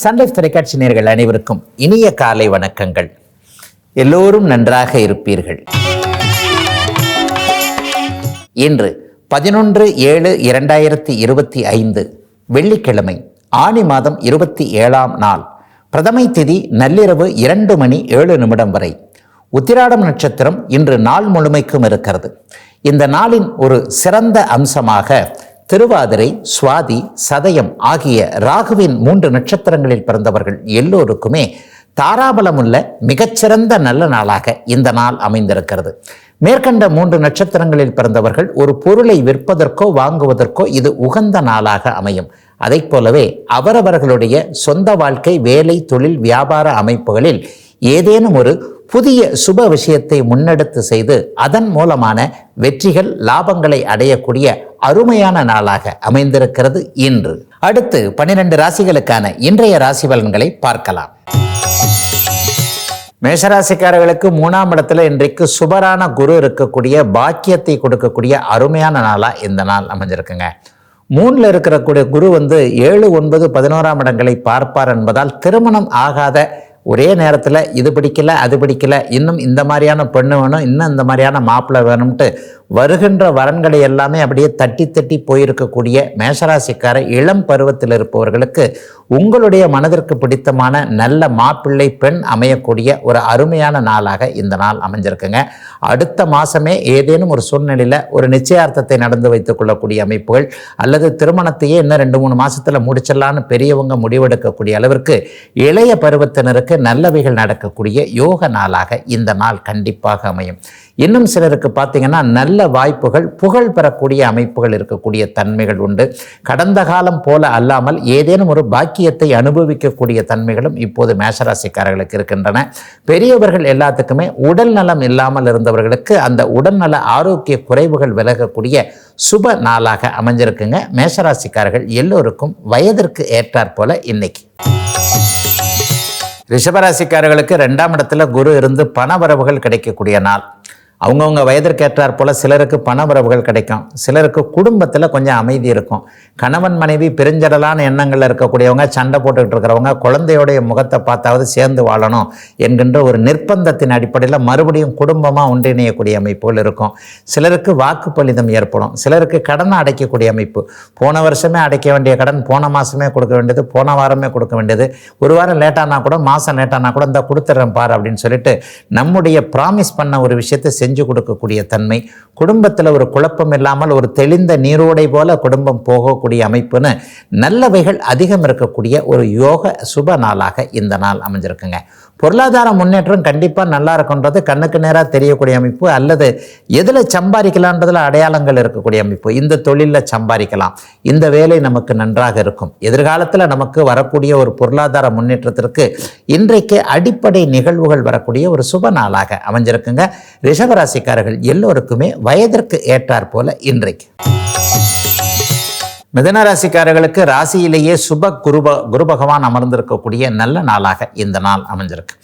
Sun Life தொலைக்காட்சி நேர்கள் அனைவருக்கும் இனிய காலை வணக்கங்கள். எல்லோரும் நன்றாக இருப்பீர்கள். இன்று பதினொன்று ஏழு இரண்டாயிரத்தி இருபத்தி ஐந்து வெள்ளிக்கிழமை ஆனி மாதம் இருபத்தி ஏழாம் நாள் பிரதமை திதி நள்ளிரவு இரண்டு மணி ஏழு நிமிடம் வரை. உத்திராடம் நட்சத்திரம் இன்று நாள் முழுமைக்கும் இருக்கிறது. இந்த நாளின் ஒரு சிறந்த அம்சமாக திருவாதிரை சுவாதி சதயம் ஆகிய ராகுவின் மூன்று நட்சத்திரங்களில் பிறந்தவர்கள் எல்லோருக்குமே தாராபலமுள்ள மிகச்சிறந்த நல்ல நாளாக இந்த நாள் அமைந்திருக்கிறது. மேற்கண்ட மூன்று நட்சத்திரங்களில் பிறந்தவர்கள் ஒரு பொருளை விற்பதற்கோ வாங்குவதற்கோ இது உகந்த நாளாக அமையும். அதைப் போலவே அவரவர்களுடைய சொந்த வாழ்க்கை வேலை தொழில் வியாபார அமைப்புகளில் ஏதேனும் ஒரு புதிய சுப விஷயத்தை முன்னெடுத்து செய்து அதன் மூலமான வெற்றிகள் லாபங்களை அடையக்கூடிய அருமையான நாளாக அமைந்திருக்கிறது இன்று. அடுத்து பன்னிரண்டு ராசிகளுக்கான இன்றைய ராசி பலன்களை பார்க்கலாம். மேஷராசிக்காரர்களுக்கு மூணாம் இடத்துல இன்றைக்கு சுபரான குரு இருக்கக்கூடிய பாக்கியத்தை கொடுக்கக்கூடிய அருமையான நாளாக இந்த நாள் அமைஞ்சிருக்குங்க. மூணில் இருக்கிறக்கூடிய குரு வந்து ஏழு ஒன்பது பதினோராம் இடங்களை பார்ப்பார் என்பதால் திருமணம் ஆகாத ஒரே நேரத்தில் இது பிடிக்கல அது பிடிக்கல இன்னும் இந்த மாதிரியான பெண்ணு வேணும் இன்னும் இந்த மாதிரியான மாப்பிள்ளை வேணும்ட்டு வருகின்ற வரன்களை எல்லாமே அப்படியே தட்டி தட்டி போயிருக்கக்கூடிய மேஷராசிக்கார இளம் பருவத்தில் இருப்பவர்களுக்கு உங்களுடைய மனதிற்கு பிடித்தமான நல்ல மாப்பிள்ளை பெண் அமையக்கூடிய ஒரு அருமையான நாளாக இந்த நாள் அமைஞ்சிருக்குங்க. அடுத்த மாதமே ஏதேனும் ஒரு சூழ்நிலையில் ஒரு நிச்சயார்த்தத்தை நடந்து வைத்துக் கொள்ளக்கூடிய அமைப்புகள் அல்லது திருமணத்தையே இன்னும் ரெண்டு மூணு மாதத்தில் முடிச்சிடலான்னு பெரியவங்க முடிவெடுக்கக்கூடிய அளவிற்கு இளைய பருவத்தினருக்கு நல்லவைகள் நடக்கக்கூடிய யோக நாளாக இந்த நாள் கண்டிப்பாக அமையும். இன்னும் சிலருக்கு பார்த்தீங்கன்னா நல்ல வாய்ப்புகள் புகழ் பெறக்கூடிய அமைப்புகள் இருக்கக்கூடிய தன்மைகள் உண்டு. கடந்த காலம் போல அல்லாமல் ஏதேனும் ஒரு பாக்கியத்தை அனுபவிக்கக்கூடிய தன்மைகளும் இப்போது மேஷராசிக்காரர்களுக்கு இருக்கின்றன. பெரியவர்கள் எல்லாத்துக்குமே உடல் நலம் இல்லாமல் இருந்தவர்களுக்கு அந்த உடல்நல ஆரோக்கிய குறைவுகள் விலகக்கூடிய சுப நாளாக அமைஞ்சிருக்குங்க. மேஷராசிக்காரர்கள் எல்லோருக்கும் வயதிற்கு ஏற்றாற்போல இன்னைக்கு. ரிஷபராசிக்காரர்களுக்கு ரெண்டாம் இடத்துல குரு இருந்து பண வரவுகள் கிடைக்கக்கூடிய நாள். அவங்கவுங்க வயதிற்கேற்றார் போல் சிலருக்கு பண உறவுகள் கிடைக்கும். சிலருக்கு குடும்பத்தில் கொஞ்சம் அமைதி இருக்கும். கணவன் மனைவி பிரிஞ்சிடலான எண்ணங்களில் இருக்கக்கூடியவங்க சண்டை போட்டுக்கிட்டு இருக்கிறவங்க குழந்தையோடைய முகத்தை பார்த்தாவது சேர்ந்து வாழணும் என்கின்ற ஒரு நிர்பந்தத்தின் அடிப்படையில் மறுபடியும் குடும்பமாக ஒன்றிணையக்கூடிய அமைப்புகள் இருக்கும். சிலருக்கு வாக்குப்பளிதம் ஏற்படும். சிலருக்கு கடனை அடைக்கக்கூடிய அமைப்பு. போன வருஷமே அடைக்க வேண்டிய கடன் போன மாதமே கொடுக்க வேண்டியது போன வாரமே கொடுக்க வேண்டியது. ஒரு வாரம் லேட்டானா கூட மாதம் லேட்டானா கூட இந்த கொடுத்துட்றேன் பாரு அப்படின்னு சொல்லிட்டு நம்முடைய ப்ராமிஸ் பண்ண ஒரு விஷயத்தை செஞ்சு கொடுக்கக்கூடிய தன்மை. குடும்பத்தில் ஒரு குழப்பம் இல்லாமல் ஒரு தெளிந்த நீரோடை போல குடும்பம் போகக்கூடிய அமைப்புன்னு நல்லவைகள் அதிகம் இருக்கக்கூடிய ஒரு யோக சுப நாளாக இந்த நாள் அமைஞ்சிருக்குங்க. பொருளாதார முன்னேற்றம் கண்டிப்பாக நல்லா இருக்குன்றது கண்ணுக்கு நேராக தெரியக்கூடிய அமைப்பு அல்லது எதில் சம்பாதிக்கலான்றதில் அடையாளங்கள் இருக்கக்கூடிய அமைப்பு. இந்த தொழிலில் சம்பாதிக்கலாம். இந்த வேலை நமக்கு நன்றாக இருக்கும். எதிர்காலத்தில் நமக்கு வரக்கூடிய ஒரு பொருளாதார முன்னேற்றத்திற்கு இன்றைக்கு அடிப்படை நிகழ்வுகள் வரக்கூடிய ஒரு சுப நாளாக அமைஞ்சிருக்குங்க. ரிஷபராசிக்காரர்கள் எல்லோருக்குமே வயதிற்கு ஏற்றாற்போல் இன்றைக்கு. மிதன ராசிக்காரர்களுக்கு ராசியிலேயே சுப குருப குரு பகவான் அமர்ந்திருக்கக்கூடிய நல்ல நாளாக இந்த நாள் அமைஞ்சிருக்கு.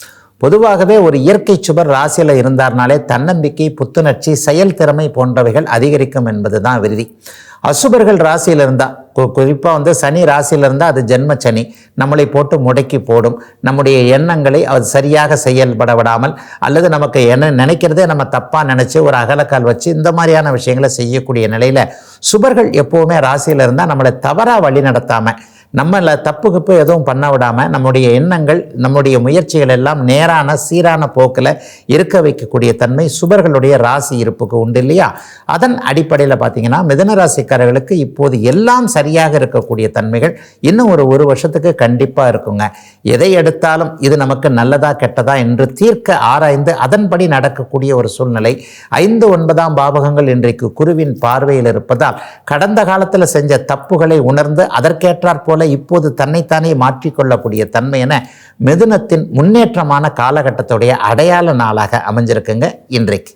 பொதுவாகவே ஒரு இயற்கை சுபர் ராசியில் இருந்தார்னாலே தன்னம்பிக்கை புத்துணர்ச்சி செயல் திறமை போன்றவைகள் அதிகரிக்கும் என்பது தான் விருதி அசுபர்கள் ராசியில் இருந்தால் குறிப்பாக வந்து சனி ராசியில் இருந்தால் அது ஜென்ம சனி. நம்மளை போட்டு முடக்கி போடும். நம்முடைய எண்ணங்களை அது சரியாக செயல்பட விடாமல் அல்லது நமக்கு என்ன நினைக்கிறதே நம்ம தப்பாக நினச்சி ஒரு அகலக்கால் வச்சு இந்த மாதிரியான விஷயங்களை செய்யக்கூடிய நிலையில் சுபர்கள் எப்போவுமே ராசியில் இருந்தால் நம்மளை தவறாக வழி நடத்தாமல் நம்மளை தப்பு கிப்பு எதுவும் பண்ண விடாமல் நம்முடைய எண்ணங்கள் நம்முடைய முயற்சிகள் எல்லாம் நேரான சீரான போக்கில் இருக்க வைக்கக்கூடிய தன்மை சுபர்களுடைய ராசி இருப்புக்கு உண்டு இல்லையா? அதன் அடிப்படையில் பார்த்தீங்கன்னா மிதன ராசிக்காரர்களுக்கு இப்போது எல்லாம் சரியாக இருக்கக்கூடிய தன்மைகள் இன்னும் ஒரு ஒரு வருஷத்துக்கு கண்டிப்பாக இருக்குங்க. எதை எடுத்தாலும் இது நமக்கு நல்லதா கெட்டதா என்று தீர்க்க ஆராய்ந்து அதன்படி நடக்கக்கூடிய ஒரு சூழ்நிலை. ஐந்து ஒன்பதாம் பாவகங்கள் இன்றைக்கு குருவின் பார்வையில் இருப்பதால் கடந்த காலத்தில் செஞ்ச தப்புகளை உணர்ந்து அதற்கேற்றாற் போல இப்போது தன்னைத்தானே மாற்றிக்கொள்ளக்கூடிய தன்மை என மிதுனத்தின் முன்னேற்றமான காலகட்டத்துடைய அடையாள நாளாக அமைஞ்சிருக்குங்க இன்றைக்கு.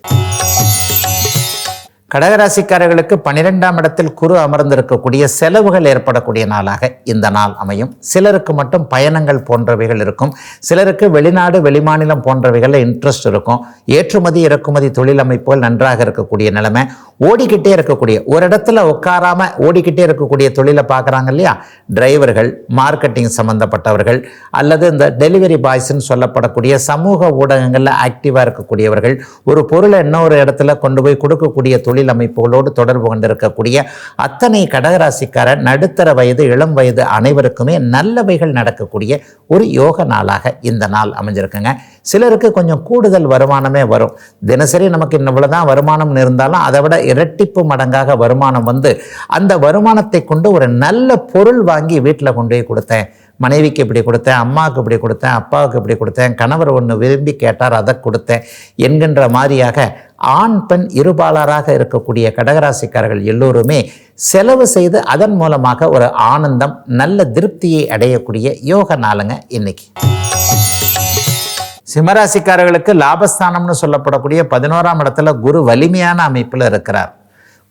கடகராசிக்காரர்களுக்கு பன்னிரெண்டாம் இடத்தில் குரு அமர்ந்திருக்கக்கூடிய செலவுகள் ஏற்படக்கூடிய நாளாக இந்த நாள் அமையும். சிலருக்கு மட்டும் பயணங்கள் போன்றவைகள் இருக்கும். சிலருக்கு வெளிநாடு வெளிமாநிலம் போன்றவைகளில் இன்ட்ரெஸ்ட் இருக்கும். ஏற்றுமதி இறக்குமதி தொழில் அமைப்புகள் நன்றாக இருக்கக்கூடிய நிலைமை. ஓடிக்கிட்டே இருக்கக்கூடிய ஒரு இடத்துல உட்காராம ஓடிக்கிட்டே இருக்கக்கூடிய தொழிலை பார்க்குறாங்க இல்லையா? டிரைவர்கள் மார்க்கெட்டிங் சம்பந்தப்பட்டவர்கள் அல்லது இந்த டெலிவரி பாய்ஸ்ன்னு சொல்லப்படக்கூடிய சமூக ஊடகங்களில் ஆக்டிவாக இருக்கக்கூடியவர்கள் ஒரு பொருளை இன்னொரு இடத்துல கொண்டு போய் கொடுக்கக்கூடிய தொழில் அமைப்புகளோடு தொடர்பு கொண்டிருக்கக்கூடிய அத்தனை கடகராசிக்காரன் நடுத்தர வயது இளம் வயது அனைவருக்குமே நல்லவைகள் நடக்கக்கூடிய ஒரு யோக நாளாக இந்த நாள் அமைஞ்சிருக்குங்க. சிலருக்கு கொஞ்சம் கூடுதல் வருமானமே வரும். தினசரி நமக்கு இவ்வளோதான் வருமானம் இருந்தாலும் அதை விட இரட்டிப்பு மடங்காக வருமானம் வந்து அந்த வருமானத்தை கொண்டு ஒரு நல்ல பொருள் வாங்கி வீட்டில் கொண்டு போய் கொடுத்தேன். மனைவிக்கு இப்படி கொடுத்தேன் அம்மாவுக்கு இப்படி கொடுத்தேன் அப்பாவுக்கு இப்படி கொடுத்தேன் கணவர் ஒன்று விரும்பி கேட்டார் அதை கொடுத்தேன் என்கின்ற மாதிரியாக ஆண் பெண் இருபாலராக இருக்கக்கூடிய கடகராசிக்காரர்கள் எல்லோருமே செலவு செய்து அதன் மூலமாக ஒரு ஆனந்தம் நல்ல திருப்தியை அடையக்கூடிய யோக நாளுங்க இன்னைக்கு. சிம்மராசிக்காரர்களுக்கு லாபஸ்தானம்னு சொல்லப்படக்கூடிய பதினோராம் இடத்துல குரு வலிமையான அமைப்பில் இருக்கிறார்.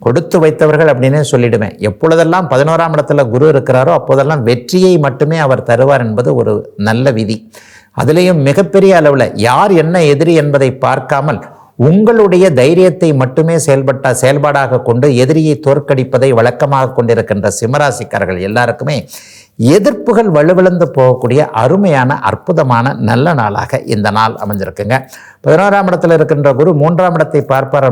கொடுத்து வைத்தவர்கள் அப்படின்னே சொல்லிடுவேன் எப்பொழுதெல்லாம் பதினோராம் இடத்துல குரு இருக்கிறாரோ அப்போதெல்லாம் வெற்றியை மட்டுமே அவர் தருவார் என்பது ஒரு நல்ல விதி. அதுலேயும் மிகப்பெரிய அளவில் யார் என்ன எதிரி என்பதை பார்க்காமல் உங்களுடைய தைரியத்தை மட்டுமே செயல்பட்ட செயல்பாடாக கொண்டு எதிரியை தோற்கடிப்பதை வழக்கமாக கொண்டிருக்கின்ற சிம்மராசிக்காரர்கள் எல்லாருக்குமே எதிர்ப்புகள் வலுவிழந்து போகக்கூடிய அருமையான அற்புதமான நல்ல நாளாக இந்த நாள் அமைஞ்சிருக்குங்க. பதினோராம் இடத்துல இருக்கின்ற குரு மூன்றாம் இடத்தை பார்ப்பார்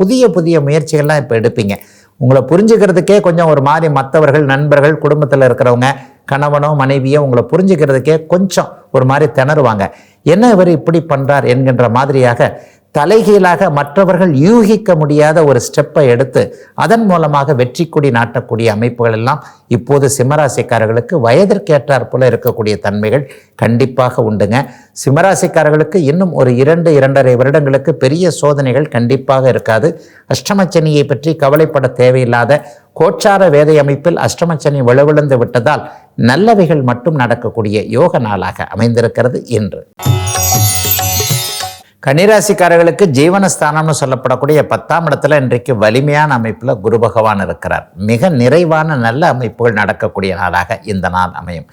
புதிய புதிய முயற்சிகள்லாம் இப்போ எடுப்பீங்க. உங்களை புரிஞ்சுக்கிறதுக்கே கொஞ்சம் ஒரு மாதிரி மற்றவர்கள் நண்பர்கள் குடும்பத்தில் இருக்கிறவங்க கணவனோ மனைவியோ உங்களை புரிஞ்சுக்கிறதுக்கே கொஞ்சம் ஒரு மாதிரி திணறுவாங்க. என்ன இவர் இப்படி பண்ணுறார் என்கின்ற மாதிரியாக தலைகீழாக மற்றவர்கள் யூகிக்க முடியாத ஒரு ஸ்டெப்பை எடுத்து அதன் மூலமாக வெற்றி கொடி நாட்டக்கூடிய அமைப்புகள் எல்லாம் இப்போது சிம்மராசிக்காரர்களுக்கு வயதிற்கேற்றாற் போல இருக்கக்கூடிய தன்மைகள் கண்டிப்பாக உண்டுங்க. சிம்மராசிக்காரர்களுக்கு இன்னும் ஒரு இரண்டு இரண்டரை வருடங்களுக்கு பெரிய சோதனைகள் கண்டிப்பாக இருக்காது. அஷ்டமச்சனியை பற்றி கவலைப்பட தேவையில்லாத கோச்சார வேதை அமைப்பில் அஷ்டமச்சனி வலுவிழந்து விட்டதால் நல்லவைகள் மட்டும் நடக்கக்கூடிய யோக நாளாக அமைந்திருக்கிறது என்று கன்னிராசிக்காரர்களுக்கு ஜீவனஸ்தானம்னு சொல்லப்படக்கூடிய பத்தாம் இடத்துல இன்றைக்கு வலிமையான அமைப்பில் குரு பகவான் இருக்கிறார். மிக நிறைவான நல்ல அமைப்புகள் நடக்கக்கூடிய நாளாக இந்த நாள் அமையும்.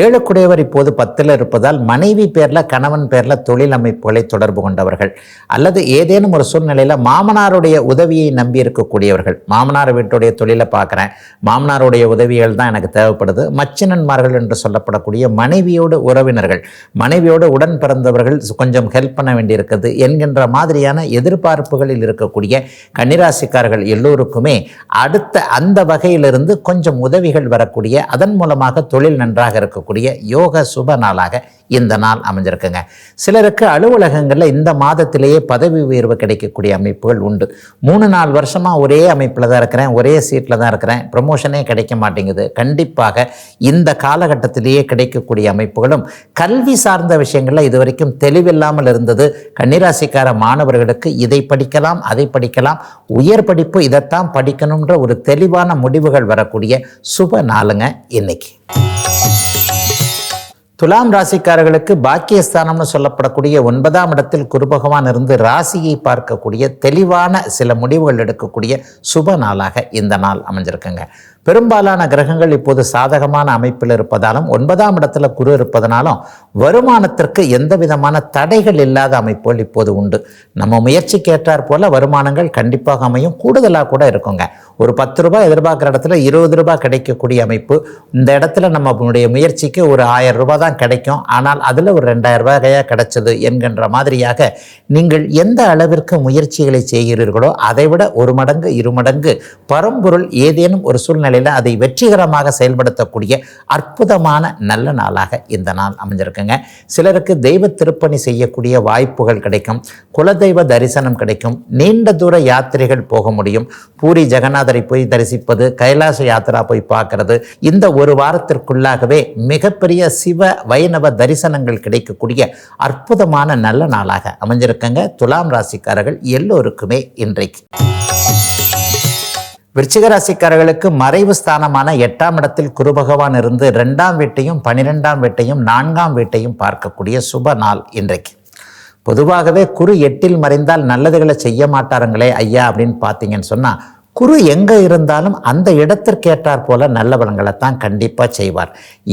ஏழுக்குடையவர் இப்போது பத்தில் இருப்பதால் மனைவி பேரில் கணவன் பேரில் தொழில் அமைப்புகளை தொடர்பு கொண்டவர்கள் அல்லது ஏதேனும் ஒரு சூழ்நிலையில் மாமனாருடைய உதவியை நம்பி இருக்கக்கூடியவர்கள். மாமனார் வீட்டுடைய தொழிலை பார்க்குறேன். மாமனாருடைய உதவிகள் தான் எனக்கு தேவைப்படுது. மச்சினன்மார்கள் என்று சொல்லப்படக்கூடிய மனைவியோடு உறவினர்கள் மனைவியோடு உடன் பிறந்தவர்கள் கொஞ்சம் ஹெல்ப் பண்ண வேண்டியிருக்கு இருக்குது என்கின்ற மாதிரியான எதிர்பார்ப்புகளில் இருக்கக்கூடிய கன்னிராசிக்காரர்கள் எல்லோருக்குமே அடுத்த அந்த வகையிலிருந்து கொஞ்சம் உதவிகள் வரக்கூடிய அதன் மூலமாக தொழில் நன்றாக இருக்கக்கூடிய யோக சுப நாளாக இந்த நாள் அமைஞ்சிருக்குங்க. சிலருக்கு அலுவலகங்களில் இந்த மாதத்திலேயே பதவி உயர்வு கிடைக்கக்கூடிய அமைப்புகள் உண்டு. மூணு நாலு வருஷமாக ஒரே அமைப்பில் தான் இருக்கிறேன். ஒரே சீட்டில் தான் இருக்கிறேன். ப்ரொமோஷனே கிடைக்க மாட்டேங்குது. கண்டிப்பாக இந்த காலகட்டத்திலேயே கிடைக்கக்கூடிய அமைப்புகளும் கல்வி சார்ந்த விஷயங்களில் இதுவரைக்கும் தெளிவில்லாமல் இருந்தது. கன்னிராசிக்கார மாணவர்களுக்கு இதை படிக்கலாம் அதை படிக்கலாம். உயர் படிப்பு இதைத்தான் படிக்கணுன்ற ஒரு தெளிவான முடிவுகள் வரக்கூடிய சுப நாளுங்க இன்னைக்கு. துலாம் ராசிக்காரர்களுக்கு பாக்கியஸ்தானம்னு சொல்லப்படக்கூடிய ஒன்பதாம் இடத்தில் குரு பகவான் இருந்து ராசியை பார்க்கக்கூடிய தெளிவான சில முடிவுகள் எடுக்கக்கூடிய சுப நாளாக இந்த நாள் அமைஞ்சிருக்குங்க. பெரும்பாலான கிரகங்கள் இப்போது சாதகமான அமைப்பில் இருப்பதாலும் ஒன்பதாம் இடத்துல குரு இருப்பதனாலும் வருமானத்திற்கு எந்த விதமான தடைகள் இல்லாத அமைப்புகள் இப்போது உண்டு. நம்ம முயற்சிக்கு ஏற்றாற் போல வருமானங்கள் கண்டிப்பாக அமையும். கூடுதலாக கூட இருக்குங்க. ஒரு பத்து ரூபாய் எதிர்பார்க்குற இடத்துல இருபது ரூபாய் கிடைக்கக்கூடிய அமைப்பு. இந்த இடத்துல நம்மளுடைய முயற்சிக்கு ஒரு ஆயிரம் ரூபாய் தான் கிடைக்கும். ஆனால் அதில் ஒரு ரெண்டாயிரம் ரூபாயாக கிடைச்சது என்கின்ற மாதிரியாக நீங்கள் எந்த அளவிற்கு முயற்சிகளை செய்கிறீர்களோ அதைவிட ஒரு மடங்கு இரு மடங்கு பரம்பொருள் ஏதேனும் ஒரு சூழ்நிலை சூழ்நிலையில் அதை வெற்றிகரமாக செயல்படுத்தக்கூடிய அற்புதமான நல்ல நாளாக இந்த நாள் அமைஞ்சிருக்குங்க. சிலருக்கு தெய்வ திருப்பணி செய்யக்கூடிய வாய்ப்புகள் கிடைக்கும். குலதெய்வ தரிசனம் கிடைக்கும். நீண்ட தூர யாத்திரைகள் போக முடியும். பூரி ஜெகநாதரை போய் தரிசிப்பது கைலாச யாத்திரா போய் பார்க்கறது இந்த ஒரு வாரத்திற்குள்ளாகவே மிகப்பெரிய சிவ வைணவ தரிசனங்கள் கிடைக்கக்கூடிய அற்புதமான நல்ல நாளாக அமைஞ்சிருக்குங்க. துலாம் ராசிக்காரர்கள் எல்லோருக்குமே இன்றைக்கு. விருச்சிக ராசிக்காரர்களுக்கு மறைவு ஸ்தானமான எட்டாம் இடத்தில் குரு பகவான் இருந்து ரெண்டாம் வீட்டையும் பனிரெண்டாம் வீட்டையும் நான்காம் வீட்டையும் பார்க்கக்கூடிய சுப நாள் இன்றைக்கு. பொதுவாகவே குரு எட்டில் மறைந்தால் நல்லதுகளை செய்ய மாட்டாருங்களே ஐயா அப்படின்னு பார்த்தீங்கன்னு சொன்னால் குரு எங்கே இருந்தாலும் அந்த இடத்திற்கேற்றார் போல நல்ல பலன்களை தான் கண்டிப்பாக செய்வார்.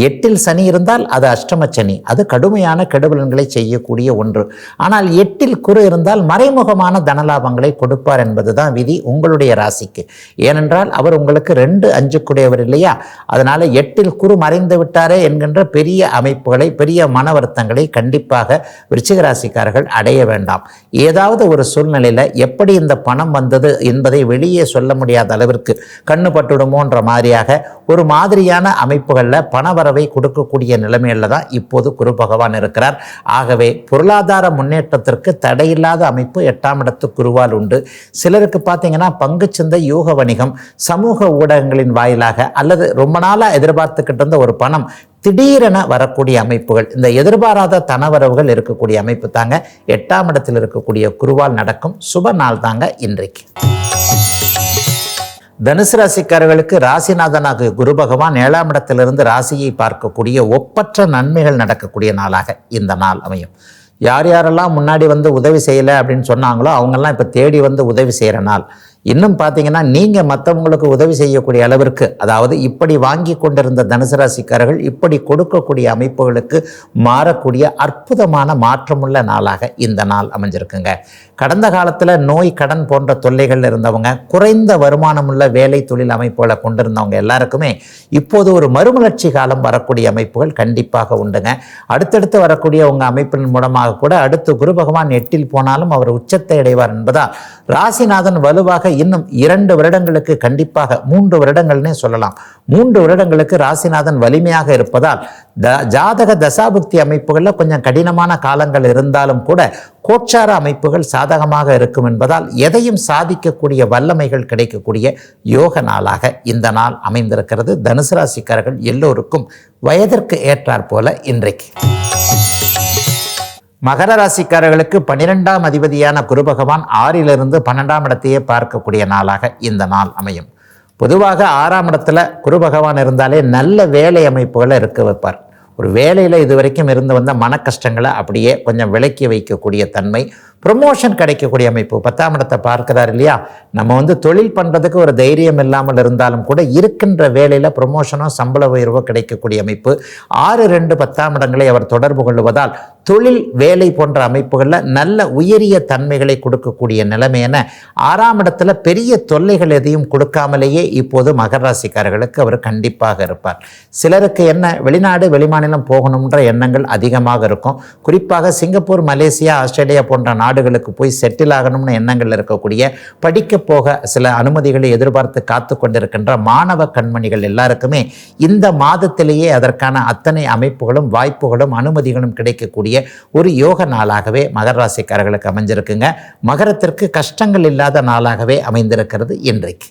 எட்டில் சனி இருந்தால் அது அஷ்டம சனி. அது கடுமையான கெடுபலன்களை செய்யக்கூடிய ஒன்று. ஆனால் எட்டில் குரு இருந்தால் மறைமுகமான தனலாபங்களை கொடுப்பார் என்பது தான் விதி உங்களுடைய ராசிக்கு. ஏனென்றால் அவர் உங்களுக்கு ரெண்டு அஞ்சுக்குடையவர் இல்லையா? அதனால் எட்டில் குரு மறைந்து விட்டாரே என்கின்ற பெரிய அமைப்புகளை பெரிய மன வருத்தங்களை கண்டிப்பாக விருச்சிக ராசிக்காரர்கள் அடைய வேண்டாம். ஏதாவது ஒரு சூழ்நிலையில் எப்படி இந்த பணம் வந்தது என்பதை வெளியே சொல்ல முடியாத அளவிற்கு கண்ணு பட்டுடுமோன்ற மாதிரியாக ஒரு மாதிரியான அமைப்புகளில் பணவரவை கொடுக்கக்கூடிய நிலைமையில் தான் இப்போது குரு பகவான் இருக்கிறார். ஆகவே பொருளாதார முன்னேற்றத்திற்கு தடையில்லாத அமைப்பு எட்டாம் இடத்து குருவால் உண்டு. சிலருக்கு பார்த்தீங்கன்னா பங்குச்சந்தை யூக வணிகம் சமூக ஊடகங்களின் வாயிலாக அல்லது ரொம்ப நாளாக எதிர்பார்த்துக்கிட்டு இருந்த ஒரு பணம் திடீரென வரக்கூடிய அமைப்புகள் இந்த எதிர்பாராத தனவரவுகள் இருக்கக்கூடிய அமைப்பு தாங்க எட்டாம் இடத்தில் இருக்கக்கூடிய குருவால் நடக்கும். சுப நாள் தாங்க இன்றைக்கு. தனுசு ராசிக்காரர்களுக்கு ராசிநாதனாக குரு பகவான் ஏழாம் இடத்திலிருந்து ராசியை பார்க்கக்கூடிய ஒப்பற்ற நன்மைகள் நடக்கக்கூடிய நாளாக இந்த நாள் அமையும். யார் யாரெல்லாம் முன்னாடி வந்து உதவி செய்யலை அப்படின்னு சொன்னாங்களோ அவங்கெல்லாம் இப்போ தேடி வந்து உதவி செய்கிற நாள். இன்னும் பார்த்தீங்கன்னா நீங்கள் மற்றவங்களுக்கு உதவி செய்யக்கூடிய அளவிற்கு அதாவது இப்படி வாங்கி கொண்டிருந்த தனுசு ராசிக்காரர்கள் இப்படி கொடுக்கக்கூடிய அமைப்புகளுக்கு மாறக்கூடிய அற்புதமான மாற்றமுள்ள நாளாக இந்த நாள் அமைஞ்சிருக்குங்க. கடந்த காலத்தில் நோய் கடன் போன்ற தொல்லைகள் இருந்தவங்க குறைந்த வருமானமுள்ள வேலை தொழில் அமைப்புகளை கொண்டிருந்தவங்க எல்லாருக்குமே இப்போது ஒரு மறுமலர்ச்சி காலம் வரக்கூடிய அமைப்புகள் கண்டிப்பாக உண்டுங்க. அடுத்தடுத்து வரக்கூடிய உங்கள் அமைப்பின் மூலமாக கூட அடுத்து குரு பகவான் எட்டில் போனாலும் அவர் உச்சத்தை அடைவார் என்பதால் ராசிநாதன் வலுவாக இன்னும் இரண்டு வருடங்களுக்கு கண்டிப்பாக மூன்று வருடங்கள்னே சொல்லலாம். மூன்று வருடங்களுக்கு ராசிநாதன் வலிமையாக இருப்பதால் த ஜாதக தசாபுக்தி அமைப்புகளில் கொஞ்சம் கடினமான காலங்கள் இருந்தாலும் கூட கோச்சார அமைப்புகள் சாதகமாக இருக்கும் என்பதால் எதையும் சாதிக்கக்கூடிய வல்லமைகள் கிடைக்கக்கூடிய யோக நாளாக இந்த நாள் அமைந்திருக்கிறது. தனுசு ராசிக்காரர்கள் எல்லோருக்கும் வயதிற்கு ஏற்றாற் போல இன்றைக்கு. மகர ராசிக்காரர்களுக்கு பன்னிரெண்டாம் அதிபதியான குரு பகவான் ஆறிலிருந்து பன்னெண்டாம் இடத்தையே பார்க்கக்கூடிய நாளாக இந்த நாள் அமையும். பொதுவாக ஆறாம் இடத்துல குரு பகவான் இருந்தாலே நல்ல வேலை அமைப்புகளை இருக்க வைப்பார். ஒரு வேலையில் இது வரைக்கும் இருந்து வந்த மன கஷ்டங்களை அப்படியே கொஞ்சம் விலக்கி வைக்கக்கூடிய தன்மை ப்ரொமோஷன் கிடைக்கக்கூடிய அமைப்பு. பத்தாம் இடத்தை பார்க்கிறார் இல்லையா? நம்ம வந்து தொழில் பண்ணுறதுக்கு ஒரு தைரியம் இல்லாமல் இருந்தாலும் கூட இருக்கின்ற வேலையில் ப்ரொமோஷனோ சம்பள உயர்வோ கிடைக்கக்கூடிய அமைப்பு. ஆறு ரெண்டு பத்தாம் இடங்களை அவர் தொடர்பு கொள்வதால் தொழில் வேலை போன்ற அமைப்புகளில் நல்ல உயரிய தன்மைகளை கொடுக்கக்கூடிய நிலைமை என ஆறாம் இடத்துல பெரிய தொல்லைகள் எதையும் கொடுக்காமலேயே இப்போது மகராசிக்காரர்களுக்கு அவர் கண்டிப்பாக இருப்பார். சிலருக்கு என்ன? வெளிநாடு வெளிமாநிலம் போகணுன்ற எண்ணங்கள் அதிகமாக இருக்கும். குறிப்பாக சிங்கப்பூர் மலேசியா ஆஸ்திரேலியா போன்ற நாடுகளுக்கு போய் செட்டில் ஆகணும்னு எண்ணங்கள் இருக்கக்கூடிய படிக்க போக சில அனுமதிகளை எதிர்பார்த்து காத்து கொண்டிருக்கின்ற மாணவ கண்மணிகள் எல்லாருக்குமே இந்த மாதத்திலேயே அதற்கான அத்தனை அமைப்புகளும் வாய்ப்புகளும் அனுமதிகளும் கிடைக்கக்கூடிய ஒரு யோக நாளாகவே மகர ராசிக்காரர்களுக்கு அமைஞ்சிருக்குங்க. மகரத்திற்கு கஷ்டங்கள் இல்லாத நாளாகவே அமைந்திருக்கிறது இன்றைக்கு.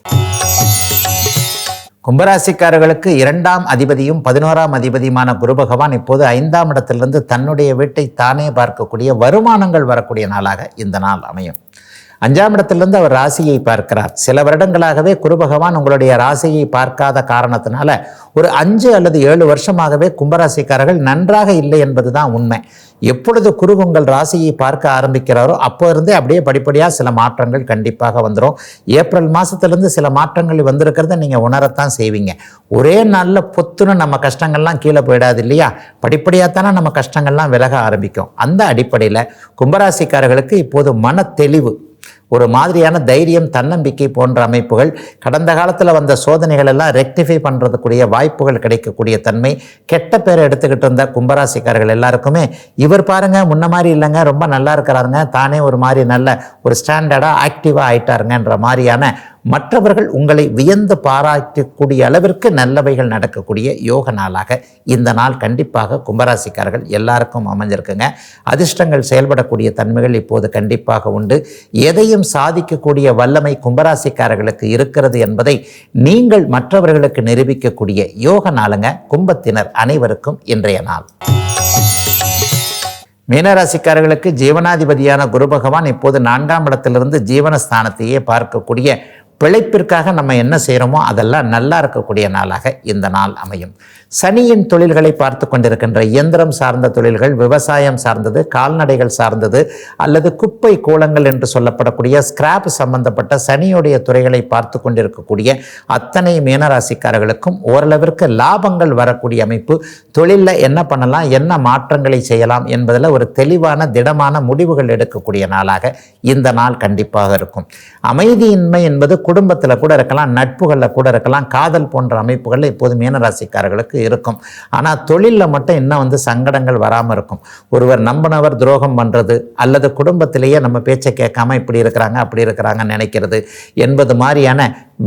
கும்பராசிக்காரர்களுக்கு இரண்டாம் அதிபதியும் பதினோராம் அதிபதியுமான குரு பகவான் இப்போது ஐந்தாம் இடத்திலிருந்து தன்னுடைய வீட்டை தானே பார்க்கக்கூடிய வருமானங்கள் வரக்கூடிய நாளாக இந்த நாள் அமையும். அஞ்சாம் இடத்திலிருந்து அவர் ராசியை பார்க்கிறார். சில வருடங்களாகவே குரு பகவான் உங்களுடைய ராசியை பார்க்காத காரணத்தினால ஒரு அஞ்சு அல்லது ஏழு வருஷமாகவே கும்பராசிக்காரர்கள் நன்றாக இல்லை என்பது தான் உண்மை. எப்பொழுது குரு உங்கள் ராசியை பார்க்க ஆரம்பிக்கிறாரோ அப்போ இருந்தே அப்படியே படிப்படியாக சில மாற்றங்கள் கண்டிப்பாக வந்துடும் ஏப்ரல் மாதத்துலேருந்து சில மாற்றங்கள் வந்திருக்கிறத நீங்கள் உணரத்தான் செய்வீங்க. ஒரே நாளில் பொத்துன்னு நம்ம கஷ்டங்கள்லாம் கீழே போயிடாது இல்லையா? படிப்படியாக தானே நம்ம கஷ்டங்கள்லாம் விலக ஆரம்பிக்கும். அந்த அடிப்படையில் கும்பராசிக்காரர்களுக்கு இப்போது மன தெளிவு ஒரு மாதிரியான தைரியம் தன்னம்பிக்கை போன்ற அமைப்புகள் கடந்த காலத்தில் வந்த சோதனைகள் எல்லாம் ரெக்டிஃபை பண்ணுறதுக்குரிய வாய்ப்புகள் கிடைக்கக்கூடிய தன்மை கெட்ட பேரை எடுத்துக்கிட்டு இருந்த கும்பராசிக்காரர்கள் எல்லாருக்குமே இவர் பாருங்க முன்ன மாதிரி இல்லைங்க ரொம்ப நல்லா இருக்கிறாருங்க தானே ஒரு மாதிரி நல்ல ஒரு ஸ்டாண்டர்டாக ஆக்டிவாக ஆயிட்டாருங்கன்ற மாதிரியான மற்றவர்கள் உங்களை வியந்து பாராட்டக்கூடிய அளவிற்கு நல்லவைகள் நடக்கக்கூடிய யோக நாளாக இந்த நாள் கண்டிப்பாக கும்பராசிக்காரர்கள் எல்லாருக்கும் அமைஞ்சிருக்குங்க. அதிர்ஷ்டங்கள் செயல்படக்கூடிய தன்மைகள் இப்போது கண்டிப்பாக உண்டு. எதையும் சாதிக்கக்கூடிய வல்லமை கும்பராசிக்காரர்களுக்கு இருக்கிறது என்பதை நீங்கள் மற்றவர்களுக்கு நிரூபிக்கக்கூடிய யோக நாளுங்க கும்பத்தினர் அனைவருக்கும் இன்றைய நாள். மீனராசிக்காரர்களுக்கு ஜீவனாதிபதியான குரு பகவான் இப்போது நான்காம் இடத்திலிருந்து ஜீவனஸ்தானத்தையே பார்க்கக்கூடிய பிழைப்பிற்காக நம்ம என்ன செய்கிறோமோ அதெல்லாம் நல்லா இருக்கக்கூடிய நாளாக இந்த நாள் அமையும். சனியின் தொழில்களை பார்த்து கொண்டிருக்கின்ற இயந்திரம் சார்ந்த தொழில்கள் விவசாயம் சார்ந்தது கால்நடைகள் சார்ந்தது அல்லது குப்பை கூலங்கள் என்று சொல்லப்படக்கூடிய ஸ்கிராப் சம்பந்தப்பட்ட சனியுடைய துறைகளை பார்த்து கொண்டிருக்கக்கூடிய அத்தனை மீனராசிக்காரர்களுக்கும் ஓரளவிற்கு லாபங்கள் வரக்கூடிய அமைப்பு. தொழிலில் என்ன பண்ணலாம் என்ன மாற்றங்களை செய்யலாம் என்பதில் ஒரு தெளிவான திடமான முடிவுகள் எடுக்கக்கூடிய நாளாக இந்த நாள் கண்டிப்பாக இருக்கும். அமைதியின்மை என்பது குடும்பத்தில் கூட இருக்கலாம் நட்புகளில் கூட இருக்கலாம் காதல் போன்ற அமைப்புகள் இப்போது மீனராசிக்காரர்களுக்கு இருக்கும். ஆனால் தொழிலில் மட்டும் இன்னும் வந்து சங்கடங்கள் வராமல் இருக்கும். ஒருவர் நம்பினவர் துரோகம் பண்ணுறது அல்லது குடும்பத்திலேயே நம்ம பேச்சை கேட்காம இப்படி இருக்கிறாங்க அப்படி இருக்கிறாங்கன்னு நினைக்கிறது என்பது மாதிரியான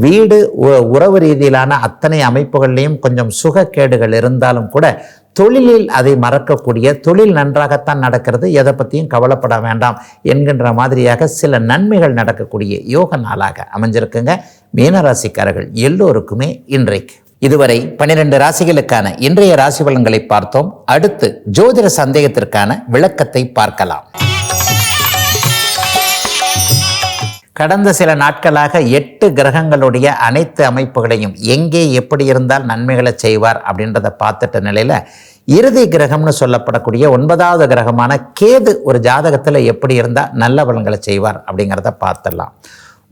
வீடு உ- உறவு ரீதியிலான அத்தனை அமைப்புகள்லேயும் கொஞ்சம் சுகக்கேடுகள் இருந்தாலும் கூட தொழிலில் அதை மறக்கக்கூடிய தொழில் நன்றாகத்தான் நடக்கிறது எதை பற்றியும் கவலைப்பட வேண்டாம் என்கின்ற மாதிரியாக சில நன்மைகள் நடக்கக்கூடிய யோக நாளாக அமைஞ்சிருக்குங்க. மீனராசிக்காரர்கள் எல்லோருக்குமே இன்றைக்கு. இதுவரை பனிரெண்டு ராசிகளுக்கான இன்றைய ராசி பலன்களை பார்த்தோம். அடுத்து ஜோதிட சந்தேகத்திற்கான விளக்கத்தை பார்க்கலாம். கடந்த சில நாட்களாக எட்டு கிரகங்களுடைய அனைத்து அமைப்புகளையும் எங்கே எப்படி இருந்தால் நன்மைகளை செய்வார் அப்படின்றத பார்த்துட்ட நிலையில் இறுதி கிரகம்னு சொல்லப்படக்கூடிய ஒன்பதாவது கிரகமான கேது ஒரு ஜாதகத்தில் எப்படி இருந்தால் நல்ல பலன்களை செய்வார் அப்படிங்கிறத பார்த்துடலாம்.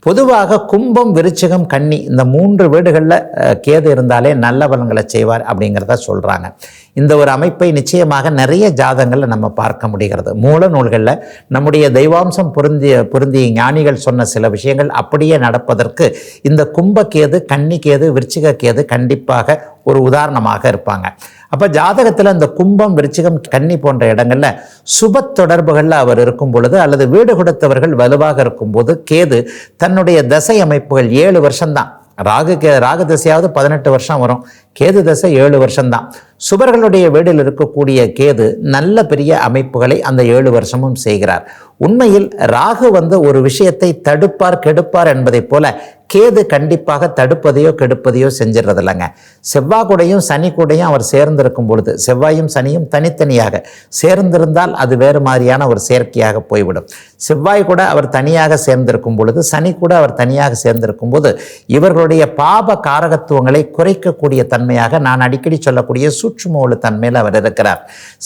பொதுவாக கும்பம் விருச்சிகம் கன்னி இந்த மூன்று வீடுகளில் கேது இருந்தாலே நல்ல பலன்களை செய்வார் அப்படிங்கிறத சொல்கிறாங்க இந்த ஒரு அமைப்பை நிச்சயமாக நிறைய ஜாதங்களில் நம்ம பார்க்க முடிகிறது. மூல நூல்களில் நம்முடைய தெய்வாம்சம் பொருந்திய பொருந்திய ஞானிகள் சொன்ன சில விஷயங்கள் அப்படியே நடப்பதற்கு இந்த கும்பக்கேது கன்னிக்கேது விருச்சிகக்கேது கண்டிப்பாக ஒரு உதாரணமாக இருப்பாங்க. அப்போ ஜாதகத்தில் இந்த கும்பம் விருச்சிகம் கன்னி போன்ற இடங்களில் சுப தொடர்புகளில் அவர் இருக்கும் பொழுது அல்லது வீடு கொடுத்தவர்கள் வலுவாக இருக்கும்போது கேது தன்னுடைய தசை அமைப்புகள் ஏழு வருஷம்தான். ராகு கே ராகு தசையாவது பதினெட்டு வருஷம் வரும். கேது தசை ஏழு வருஷம்தான். சுபர்களுடைய வீடில் இருக்கக்கூடிய கேது நல்ல பெரிய அமைப்புகளை அந்த ஏழு வருஷமும் செய்கிறார். உண்மையில் ராகு வந்து ஒரு விஷயத்தை தடுப்பார் கெடுப்பார் என்பதைப் போல கேது கண்டிப்பாக தடுப்பதையோ கெடுப்பதையோ செஞ்சிடறது இல்லைங்க செவ்வாய் கூடயும் சனி கூடையும் அவர் சேர்ந்திருக்கும் பொழுது செவ்வாயும் சனியும் தனித்தனியாக சேர்ந்திருந்தால் அது வேறு மாதிரியான ஒரு சேர்க்கையாக போய்விடும். செவ்வாய் கூட அவர் தனியாக சேர்ந்திருக்கும் பொழுது சனி கூட அவர் தனியாக சேர்ந்திருக்கும் போது இவர்களுடைய பாப காரகத்துவங்களை குறைக்கக்கூடிய தன்மையாக நான் அடிக்கடி சொல்லக்கூடிய சூட்சும ஒளி தன்மையில் அவர் இருக்கிறார்.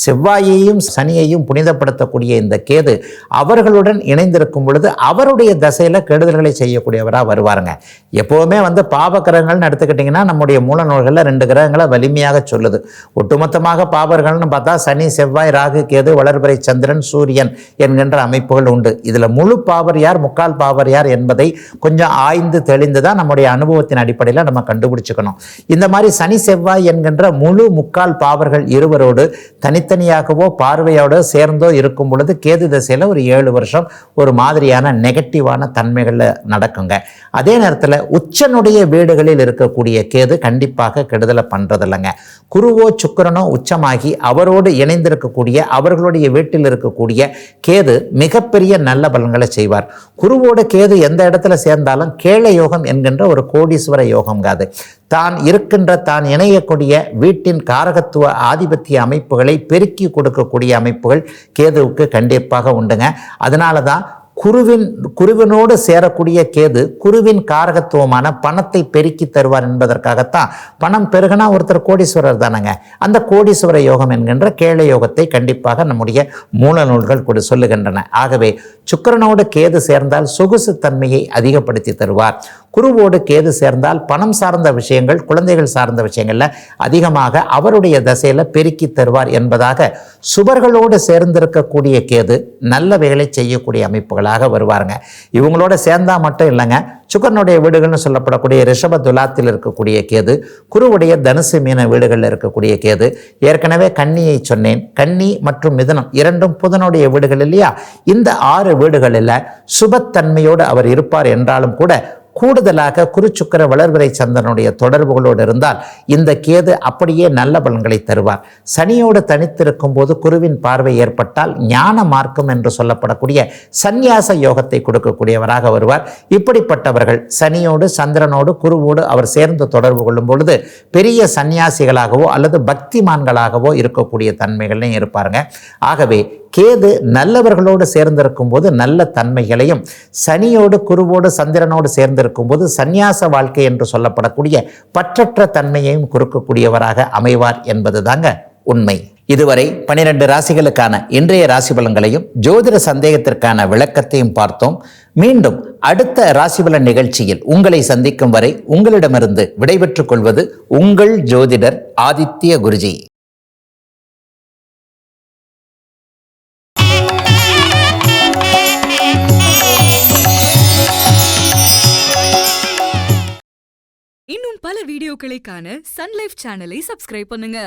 செவ்வாயையும் சனியையும் புனிதப்படுத்தக்கூடிய இந்த கேது அவர்களுடன் இணைந்திருக்கும் பொழுது அவருடைய தசையில் கெடுதல்களை செய்யக்கூடியவராக வருவாருங்க. எப்போவுமே வந்து பாப கிரகங்கள்னு எடுத்துக்கிட்டிங்கன்னா நம்முடைய மூல நூல்களில் ரெண்டு கிரகங்களை வலிமையாக சொல்லுது. ஒட்டுமொத்தமாக பாபர்கள்னு பார்த்தா சனி செவ்வாய் ராகு கேது வளர்பிறை சந்திரன் சூரியன் என்கின்ற அமைப்புகள் உண்டு. இதில் முழு பாவர் யார் முக்கால் பாவர் யார் என்பதை கொஞ்சம் ஆய்ந்து தெளிந்து தான் நம்முடைய அனுபவத்தின் அடிப்படையில் நம்ம கண்டுபிடிச்சுக்கணும். இந்த மாதிரி சனி செவ்வாய் என்கின்ற முழு முக்கால் பாவர்கள் இருவரோடு தனித்தனியாகவோ பார்வையோடோ சேர்ந்தோ இருக்கும் பொழுது கேது திசையில் ஒரு ஏழு வருஷம் ஒரு மாதிரியான நெகட்டிவான தன்மைகளில் நடக்குங்க. அதே நேரத்தில் உச்சனுடைய வீடுகளில் இருக்கக்கூடிய கேது கண்டிப்பாக கெடுதலை பண்ணுறது இல்லைங்க குருவோ சுக்கிரனோ உச்சமாகி அவரோடு இணைந்திருக்கக்கூடிய அவர்களுடைய வீட்டில் இருக்கக்கூடிய கேது மிகப்பெரிய நல்ல பலன்களை செய்வார். குருவோட கேது எந்த இடத்துல சேர்ந்தாலும் கேள யோகம் என்கின்ற ஒரு கோடீஸ்வர யோகம் காது தான் இருக்கின்ற தான் இணையக்கூடிய வீட்டின் காரகத்துவ ஆதிபத்திய அமைப்புகளை பெருக்கி கொடுக்கக்கூடிய அமைப்புகள் கேதுவுக்கு கண்டிப்பாக உண்டுங்க. அதனால தான் குருவின் குருவினோடு சேரக்கூடிய கேது குருவின் காரகத்துவமான பணத்தை பெருக்கி தருவார் என்பதற்காகத்தான். பணம் பெருகினா ஒருத்தர் கோடீஸ்வரர் தானங்க. அந்த கோடீஸ்வர யோகம் என்கின்ற கேள யோகத்தை கண்டிப்பாக நம்முடைய மூல நூல்கள் கூட சொல்லுகின்றன. ஆகவே சுக்கிரனோடு கேது சேர்ந்தால் சொகுசு தன்மையை அதிகப்படுத்தி தருவார். குருவோடு கேது சேர்ந்தால் பணம் சார்ந்த விஷயங்கள் குழந்தைகள் சார்ந்த விஷயங்கள்ல அதிகமாக அவருடைய தசையில பெருக்கி தருவார் என்பதாக சுபர்களோடு சேர்ந்திருக்கக்கூடிய கேது நல்ல வேலை செய்யக்கூடிய அமைப்புகளாக வருவாருங்க. இவங்களோட சேர்ந்தா மட்டும் இல்லைங்க சுக்கரனுடைய வீடுகள்னு சொல்லப்படக்கூடிய ரிஷப துலாத்தில் இருக்கக்கூடிய கேது குருவுடைய தனுசு மீன வீடுகளில் இருக்கக்கூடிய கேது ஏற்கனவே கன்னியை சொன்னேன் கன்னி மற்றும் மிதனம் இரண்டும் புதனுடைய வீடுகள் இல்லையா? இந்த ஆறு வீடுகளில் சுபத்தன்மையோடு அவர் இருப்பார் என்றாலும் கூட கூடுதலாக குருச்சுக்கர வளர்வரை சந்திரனுடைய தொடர்புகளோடு இருந்தால் இந்த கேது அப்படியே நல்ல பலன்களை தருவார். சனியோடு தனித்திருக்கும் போது குருவின் பார்வை ஏற்பட்டால் ஞான மார்க்கம் என்று சொல்லப்படக்கூடிய சந்நியாச யோகத்தை கொடுக்கக்கூடியவராக வருவார். இப்படிப்பட்டவர்கள் சனியோடு சந்திரனோடு குருவோடு அவர் சேர்ந்து தொடர்பு கொள்ளும் பொழுது பெரிய சந்நியாசிகளாகவோ அல்லது பக்திமான்களாகவோ இருக்கக்கூடிய தன்மைகளையும் இருப்பாருங்க. ஆகவே கேது நல்லவர்களோடு சேர்ந்திருக்கும் போது நல்ல தன்மைகளையும் சனியோடு குருவோடு சந்திரனோடு சேர்ந்து இருக்கும்போது சந்நியாச வாழ்க்கை என்று சொல்லப்படக்கூடிய பற்றற்ற தன்மையையும் கொடுக்கக்கூடியவராக அமைவார் என்பது தாங்க உண்மை. இதுவரை பனிரெண்டு ராசிகளுக்கான இன்றைய ராசி பலன்களையும் ஜோதிட சந்தேகத்திற்கான விளக்கத்தையும் பார்த்தோம். மீண்டும் அடுத்த ராசிபலன் நிகழ்ச்சியில் உங்களை சந்திக்கும் வரை உங்களிடமிருந்து விடைபெற்றுக் கொள்வது உங்கள் ஜோதிடர் ஆதித்ய குருஜி. பல வீடியோக்களை காண சன்லைஃப் சேனலை சப்ஸ்கிரைப் பண்ணுங்க.